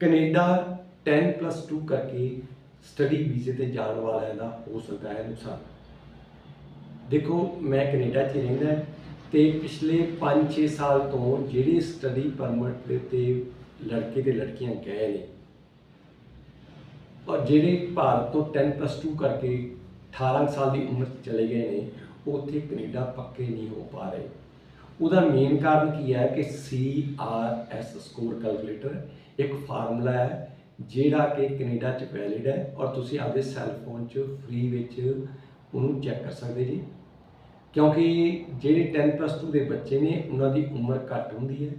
Canada 10+2 ਕਰਕੇ study ਵੀਜ਼ੇ ਤੇ ਜਾਣ ਵਾਲਿਆਂ ਦਾ ਹੋ ਸਕਦਾ ਹੈ ਨੁਕਸਾਨ। ਦੇਖੋ, ਮੈਂ ਕੈਨੇਡਾ 'ਚ ਰਹਿੰਦਾ ਤੇ ਪਿਛਲੇ 5-6 ਸਾਲ ਤੋਂ ਜਿਹੜੇ ਸਟੱਡੀ ਪਰਮਿਟ ਦੇ ਤੇ ਲੜਕੇ ਤੇ ਲੜਕੀਆਂ ਗਏ ਨੇ, ਔਰ ਜਿਹੜੇ ਭਾਰਤ ਤੋਂ 10+2 ਕਰਕੇ 18 ਸਾਲ ਦੀ ਉਮਰ 'ਚ ਚਲੇ ਗਏ ਨੇ ਉੱਥੇ ਕੈਨੇਡਾ ਪੱਕੇ ਨਹੀਂ ਹੋ ਪਾ ਰਹੇ। ਉਹਦਾ ਮੇਨ ਕਾਰਨ ਕੀ ਹੈ ਕਿ CRS ਸਕੋਰ ਕੈਲਕੂਲੇਟਰ ਇੱਕ ਫਾਰਮੂਲਾ ਹੈ, ਜਿਹੜਾ ਕਿ ਕੈਨੇਡਾ 'ਚ ਵੈਲਿਡ ਹੈ ਔਰ ਤੁਸੀਂ ਆਪਦੇ ਸੈੱਲ ਫੋਨ 'ਚ ਫ੍ਰੀ ਵਿੱਚ ਉਹਨੂੰ ਚੈੱਕ ਕਰ ਸਕਦੇ ਜੀ। ਕਿਉਂਕਿ ਜਿਹੜੇ 10+2 ਦੇ ਬੱਚੇ ਨੇ, ਉਹਨਾਂ ਦੀ ਉਮਰ ਘੱਟ ਹੁੰਦੀ ਹੈ।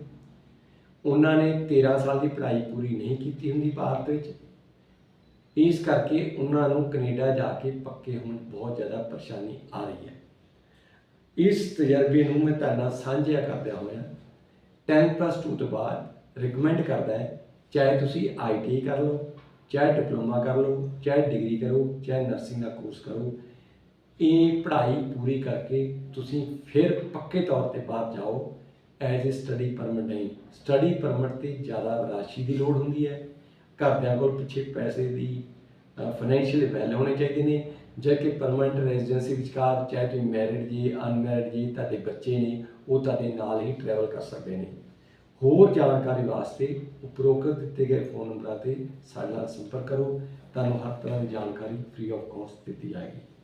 ਉਹਨਾਂ ਨੇ 13 ਸਾਲ ਦੀ ਪੜ੍ਹਾਈ ਪੂਰੀ ਨਹੀਂ ਕੀਤੀ ਹੁੰਦੀ ਭਾਰਤ ਵਿੱਚ। ਇਸ ਕਰਕੇ ਉਹਨਾਂ ਨੂੰ ਕੈਨੇਡਾ ਜਾ ਕੇ ਪੱਕੇ ਹੋਣ ਬਹੁਤ ਜ਼ਿਆਦਾ ਪਰੇਸ਼ਾਨੀ ਆ ਰਹੀ ਹੈ। ਇਸ ਤਜਰਬੇ ਨੂੰ ਮੈਂ ਤੁਹਾਡੇ ਨਾਲ ਸਾਂਝਾ ਕਰਦਿਆਂ ਹੋਇਆ। 10+2 ਤੋਂ ਬਾਅਦ ਰეკਮੈਂਡ ਕਰਦਾ ਹੈ, ਚਾਹੇ ਤੁਸੀਂ ਆਈਟੀ ਕਰ ਲਓ, ਚਾਹੇ ਡਿਪਲੋਮਾ ਕਰ ਲਓ, ਚਾਹੇ ਡਿਗਰੀ ਕਰੋ, ਚਾਹੇ ਨਰਸਿੰਗ ਦਾ ਕੋਰਸ ਕਰੋ, ਇਹ ਪੜ੍ਹਾਈ ਪੂਰੀ ਕਰਕੇ ਤੁਸੀਂ ਫਿਰ ਪੱਕੇ ਤੌਰ ਤੇ ਬਾਹਰ ਜਾਓ। ਐਜ਼ ਅ ਸਟੱਡੀ ਪਰਮਿਟ ਨਹੀਂ ਸਟੱਡੀ ਪਰਮਿਟ ਤੇ ਜ਼ਿਆਦਾ ਰਾਸ਼ੀ ਦੀ ਲੋੜ ਹੁੰਦੀ ਹੈ। ਘਰਦਿਆਂ ਕੋਲ ਪਿੱਛੇ ਪੈਸੇ ਦੀ ਫਾਈਨੈਂਸ਼ੀਅਲੀ ਵੈਲ ਹੋਣੇ ਚਾਹੀਦੇ ਨੇ, ਜੇ ਕਿ ਪਰਮਨੈਂਟ ਰੈਜ਼ੀਡੈਂਸੀ ਵਿਚਕਾਰ, ਚਾਹੇ ਤੁਸੀਂ ਮੈਰਿਡ ਜੀ ਅਨਮੈਰਿਡ ਜੀ, ਤੁਹਾਡੇ ਬੱਚੇ ਨੇ, ਉਹ ਤੁਹਾਡੇ ਨਾਲ ਹੀ ਟਰੈਵਲ ਕਰ ਸਕਦੇ ਨੇ। ਹੋਰ ਜਾਣਕਾਰੀ ਵਾਸਤੇ ਉਪਰੋਕਤ ਦਿੱਤੇ ਗਏ ਫੋਨ ਨੰਬਰਾਂ ਤੇ ਸਾਡੇ ਨਾਲ ਸੰਪਰਕ ਕਰੋ। ਤੁਹਾਨੂੰ ਹਰ ਤਰ੍ਹਾਂ ਦੀ ਜਾਣਕਾਰੀ ਫ੍ਰੀ ਆਫ ਕਾਸਟ ਦਿੱਤੀ ਜਾਏਗੀ।